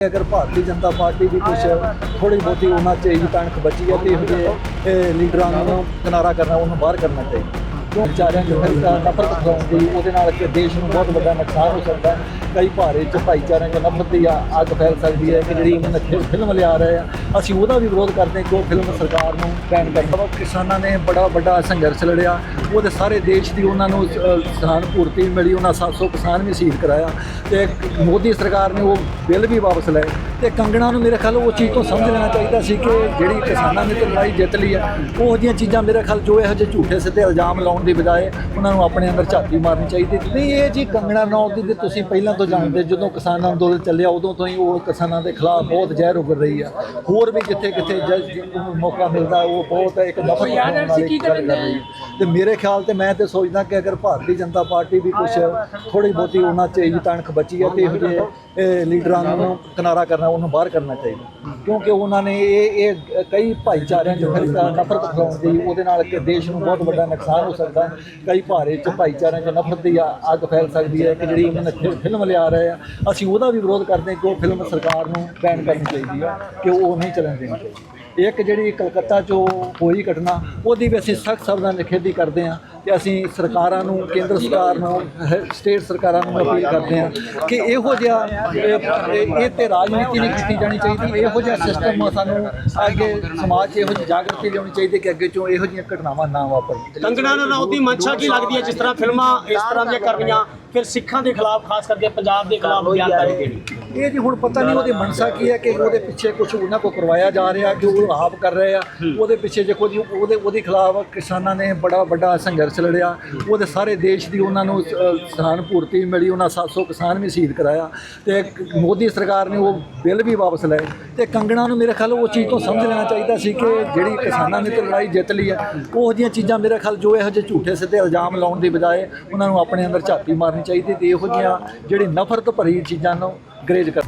ਅਗਰ ਭਾਰਤੀ ਜਨਤਾ ਪਾਰਟੀ ਦੀ ਕੁਝ ਥੋੜੀ ਬਹੁਤੀ ਉਹਨਾਂ ਚ ਇਹ ਕਣਕ ਬਚੀ ਹੈ ਤੇ ਇਹੋ ਜਿਹੇ ਲੀਡਰਾਂ ਨੂੰ ਕਿਨਾਰਾ ਕਰਨਾ, ਉਹਨੂੰ ਬਾਹਰ ਕਰਨਾ ਚਾਹੀਦਾ। ਕਿਉਂ ਵਿਚਾਰਿਆਂ ਨੂੰ ਫਿਰ ਤਾਂ ਨਫ਼ਰਤ ਫੈਲਾਉਣ ਦੀ ਉਹਦੇ ਨਾਲ ਕਿ ਦੇਸ਼ ਨੂੰ ਬਹੁਤ ਵੱਡਾ ਨੁਕਸਾਨ ਹੋ ਸਕਦਾ ਹੈ। ਕਈ ਭਾਰੇ ਚ ਭਾਈਚਾਰਿਆਂ 'ਚ ਨਫ਼ਰਤ ਦੀ ਆ- ਅੱਗ ਫੈਲ ਸਕਦੀ ਹੈ ਕਿ ਜਿਹੜੀ ਉਹਨਾਂ ਨੇ ਫਿਲਮ ਲਿਆ ਰਹੇ ਆ। ਅਸੀਂ ਉਹਦਾ ਵੀ ਵਿਰੋਧ ਕਰਦੇ ਕਿ ਉਹ ਫਿਲਮ ਸਰਕਾਰ ਨੂੰ ਬੈਨ ਕਰਦਾ ਚਾਹੀਦੀ ਕਿਸਾਨਾਂ ਨੇ ਬੜਾ ਵੱਡਾ ਸੰਘਰਸ਼ ਲੜਿਆ। ਉਹਦੇ ਸਾਰੇ ਦੇਸ਼ ਦੀ ਉਹਨਾਂ ਨੂੰ ਅ, ਸਥਾਨ ਪੂਰਤੀ ਮਿਲੀ ਉਹਨਾਂ 700 ਕਿਸਾਨ ਵੀ ਸ਼ਹੀਦ ਕਰਾਇਆ। ਤੇ ਮੋਦੀ ਸਰਕਾਰ ਨੇ ਉਹ ਬਿੱਲ ਵੀ ਵਾਪਸ ਲਏ। ਤੇ ਕੰਗਣਾ ਨੂੰ ਮੇਰੇ ਖਿਆਲ ਉਹ ਚੀਜ਼ ਤੋਂ ਸਮਝ ਲੈਣਾ ਚਾਹੀਦਾ ਸੀ ਕਿ ਜਿਹੜੀ ਕਿਸਾਨਾਂ ਨੇ ਤੇ ਲੜਾਈ ਜਿੱਤ ਲਈ ਹੈ ਉਹ ਜਿਹੀਆਂ ਚੀਜ਼ਾਂ ਮੇਰੇ ਖਿਆਲ ਜੋ ਇਹੋ ਜਿਹੇ ਝੂਠੇ ਸਿੱਧੇ ਇਲਜ਼ਾਮ ਲਾਉਣ ਦੀ ਬਜਾਏ ਉਹਨਾਂ ਨੂੰ ਆਪਣੇ ਅੰਦਰ ਝਾਤੀ ਮਾਰਨੀ ਚਾਹੀਦੀ। ਨਹੀਂ ਇਹ ਜੀ ਕੰਗਣਾ ਰਣੌਤ ਦੀ ਤੁਸੀਂ ਪਹਿਲਾਂ ਤੋਂ ਜਾਣਦੇ ਜਦੋਂ ਕਿਸਾਨ ਅੰਦੋਲਨ ਚੱਲਿਆ ਉਦੋਂ ਤੋਂ ਹੀ ਉਹ ਕਿਸਾਨਾਂ ਦੇ ਖਿਲਾਫ ਬਹੁਤ ਜ਼ਹਿਰ ਉਗਰ ਰਹੀ ਆ। ਹੋਰ ਵੀ ਜਿੱਥੇ ਕਿੱਥੇ ਮੌਕਾ ਮਿਲਦਾ ਉਹ ਬਹੁਤ ਇੱਕ ਨਫ਼ਰਤ ਫੈਲਾਉਣ ਵਾਲੀ ਗੱਲ ਕਰ ਰਹੀ ਹੈ ਤੇ ਮੇਰੇ ਖਿਆਲ ਤੇ ਮੈਂ ਤੇ ਸੋਚਦਾ ਕਿ ਅਗਰ ਭਾਰਤੀ ਜਨਤਾ ਪਾਰਟੀ ਵੀ ਕੁਝ ਥੋੜੀ ਬਹੁਤੀ ਉਹਨਾਂ ਚ ਇਹੀ ਤਣਖ ਬਚੀ ਹੈ ਤੇ ਇਹੋ ਜਿਹੇ ਲੀਡਰਾਂ ਨੂੰ ਕਿਨਾਰਾ ਕਰਨਾ, ਉਹਨੂੰ ਬਾਹਰ ਕਰਨਾ ਚਾਹੀਦਾ। ਕਿਉਂਕਿ ਉਹਨਾਂ ਨੇ ਇਹ ਇਹ ਕਈ ਭਾਈਚਾਰਿਆਂ 'ਚ ਫਿਰ ਨਫ਼ਰਤ ਫੈਲਾਉਣ ਦੀ, ਉਹਦੇ ਨਾਲ ਕਿ ਦੇਸ਼ ਨੂੰ ਬਹੁਤ ਵੱਡਾ ਨੁਕਸਾਨ ਹੋ ਸਕਦਾ। ਕਈ ਭਾਰੇ 'ਚ ਭਾਈਚਾਰਿਆਂ 'ਚ ਨਫ਼ਰਤ ਦੀ ਆ- ਅੱਗ ਫੈਲ ਸਕਦੀ ਹੈ ਕਿ ਜਿਹੜੀ ਉਹਨਾਂ ਨੇ ਫਿ- ਫਿਲਮ ਲਿਆ ਰਹੇ ਆ। ਅਸੀਂ ਉਹਦਾ ਵੀ ਵਿਰੋਧ ਕਰਦੇ ਹਾਂ ਕਿ ਉਹ ਫਿਲਮ ਸਰਕਾਰ ਨੂੰ ਬੈਨ ਕਰਨੀ ਚਾਹੀਦੀ ਆ ਕਿ ਉਹ ਨਹੀਂ ਚੱਲਣ ਦੇਣੀ ਚਾਹੀਦੀ। ਇੱਕ ਜਿਹੜੀ ਕਲਕੱਤਾ 'ਚੋਂ ਹੋਈ ਘਟਨਾ, ਉਹਦੀ ਵੀ ਅਸੀਂ ਸਖਤ ਸ਼ਬਦਾਂ ਨਿਖੇਧੀ ਕਰਦੇ ਹਾਂ ਤੇ ਅਸੀਂ ਸਰਕਾਰਾਂ ਨੂੰ, ਕੇਂਦਰ ਸਰਕਾਰ ਨੂੰ, ਸਟੇਟ ਸਰਕਾਰਾਂ ਨੂੰ ਅਪੀਲ ਕਰਦੇ ਹਾਂ ਕਿ ਇਹੋ ਜਿਹਾ, ਇਹ- ਇਹ ਤੇ ਰਾਜਨੀਤੀ ਨਹੀਂ ਕੀਤੀ ਜਾਣੀ ਚਾਹੀਦੀ, ਇਹੋ ਜਿਹਾ ਸਿਸਟਮ ਸਾਨੂੰ ਅੱਗੇ ਸਮਾਜ 'ਚ ਇਹੋ ਜਿਹੀ ਜਾਗਰਤੀ ਲਿਆਉਣੀ ਚਾਹੀਦੀ ਕਿ ਅੱਗੇ ਚੋਂ ਇਹੋ ਜਿਹੀਆਂ ਘਟਨਾਵਾਂ ਨਾ ਵਾਪਰਨ। ਕੰਗਣਾ ਰਣੌਤ ਦੀ ਮਨਸ਼ਾ ਕੀ ਲੱਗਦੀ ਹੈ? ਜਿਸ ਤਰ੍ਹਾਂ ਫਿਲਮਾਂ ਇਸ ਤਰ੍ਹਾਂ ਦੀਆਂ ਕਰਨੀਆਂ ਫਿਰ ਸਿੱਖਾਂ ਦੇ ਖਿਲਾਫ, ਖਾਸ ਕਰਕੇ ਪੰਜਾਬ ਦੇ ਖਿਲਾਫ ਬਿਆਨਕਾਰੀ ਦੇਣੀ ਇਹ ਜੀ ਹੁਣ ਪਤਾ ਨਹੀਂ ਉਹਦੀ ਮਨਸਾ ਕੀ ਹੈ ਕਿ ਉਹਦੇ ਪਿੱਛੇ ਕੁਝ ਉਹਨਾਂ ਕੋ ਕਰਵਾਇਆ ਜਾ ਰਿਹਾ ਕਿ ਉਹ ਆਪ ਕਰ ਰਹੇ ਆ। ਉਹਦੇ ਪਿੱਛੇ ਦੇਖੋ ਜੀ ਉਹਦੇ ਉਹਦੇ ਖਿਲਾਫ ਕਿਸਾਨਾਂ ਨੇ ਬੜਾ ਵੱਡਾ ਸੰਘਰਸ਼ ਲੜਿਆ। ਉਹਦੇ ਸਾਰੇ ਦੇਸ਼ ਦੀ ਉਹਨਾਂ ਨੂੰ ਅ, ਸਥਾਨ ਪੂਰਤੀ ਮਿਲੀ ਉਹਨਾਂ 700 ਕਿਸਾਨ ਵੀ ਸ਼ਹੀਦ ਕਰਾਇਆ। ਤੇ ਮੋਦੀ ਸਰਕਾਰ ਨੇ ਉਹ ਬਿੱਲ ਵੀ ਵਾਪਸ ਲਏ। ਤੇ ਕੰਗਣਾ ਨੂੰ ਮੇਰੇ ਖਿਆਲ ਉਹ ਚੀਜ਼ ਤੋਂ ਸਮਝ ਲੈਣਾ ਚਾਹੀਦਾ ਸੀ ਕਿ ਜਿਹੜੀ ਕਿਸਾਨਾਂ ਨੇ ਤੇ ਲੜਾਈ ਜਿੱਤ ਲਈ ਹੈ ਉਹ ਜਿਹੀਆਂ ਚੀਜ਼ਾਂ ਮੇਰੇ ਖਿਆਲ ਜੋ ਇਹੋ ਜਿਹੇ ਝੂਠੇ ਸਿੱਧੇ ਇਲਜ਼ਾਮ ਲਾਉਣ ਦੀ ਬਜਾਏ ਉਹਨਾਂ ਨੂੰ ਆਪਣੇ ਅੰਦਰ ਝਾਤੀ ਮਾਰਨੀ ਚਾਹੀਦੀ ਤੇ ਇਹੋ ਜਿਹੀਆਂ ਜਿਹੜੀ ਨਫ਼ਰਤ ਭਰੀ ਚੀਜ਼ਾਂ ਨੂੰ ਗਰੇਜ ਕਰ